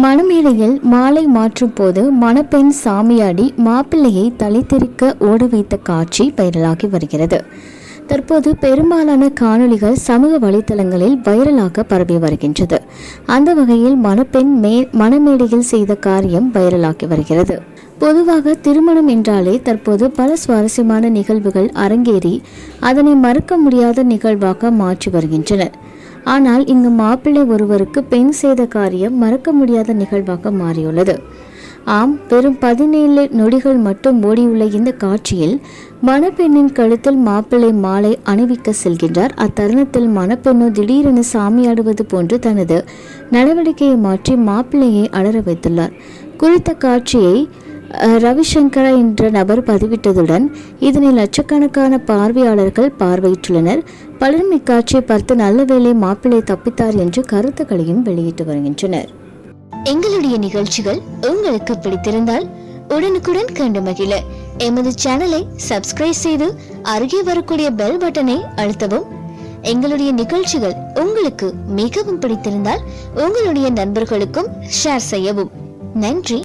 மணமேடையில் மாலை மாற்றும் போது மணப்பெண் சாமியாடி மாப்பிள்ளையை தலித்தெறிக்க ஓட வைத்த காட்சி வைரலாகி வருகிறது. தற்போது பெரும்பாலான காணொளிகள் சமூக வலைத்தளங்களில் வைரலாக பரவி வருகின்றது. அந்த வகையில் மணப்பெண் மே மணமேடையில் செய்த காரியம் வைரலாகி வருகிறது. பொதுவாக திருமணம் என்றாலே தற்போது பல சுவாரஸ்யமான நிகழ்வுகள் அரங்கேறி அதனை மறக்க முடியாத நிகழ்வாக மாற்றி வருகின்றனர். ஆனால் இங்கு மாப்பிள்ளை ஒருவருக்கு பெண் செய்த காரியம் மறக்க முடியாத நிகழ்வாக மாறியுள்ளது. ஆம் வெறும் பதினேழு நொடிகள் மட்டும் ஓடியுள்ள இந்த காட்சியில் மணப்பெண்ணின் கழுத்தில் மாப்பிள்ளை மாலை அணிவிக்க செல்கின்றார். அத்தருணத்தில் மணப்பெண்ணோ திடீரென சாமியாடுவது போன்று தனது நடவடிக்கையை மாற்றி மாப்பிள்ளையை அலற வைத்துள்ளார். குறித்த காட்சியை ரவிசங்கரா என்ற நபர் பதிவிட்டதுடன் இதனை லட்சக்கணக்கான பார்வையாளர்கள் பார்வையிட்டுள்ளனர். பலரும் இக்காட்சியை பார்த்து நல்ல வேளை மாப்பிள்ளை தப்பித்தார் என்று கருத்துக்களையும் வெளியிட்டு வருகின்றனர். எங்களுடைய நிகழ்ச்சிகள் உங்களுக்கு பிடித்திருந்தால் உடனுக்குடன் கண்டு மகிழ. எமது சேனலை சப்ஸ்கிரைப் செய்து அருகே வரக்கூடிய பெல் பட்டனை அழுத்தவும். எங்களுடைய நிகழ்ச்சிகள் உங்களுக்கு மிகவும் பிடித்திருந்தால் உங்களுடைய நண்பர்களுக்கும் ஷேர் செய்யவும். நன்றி.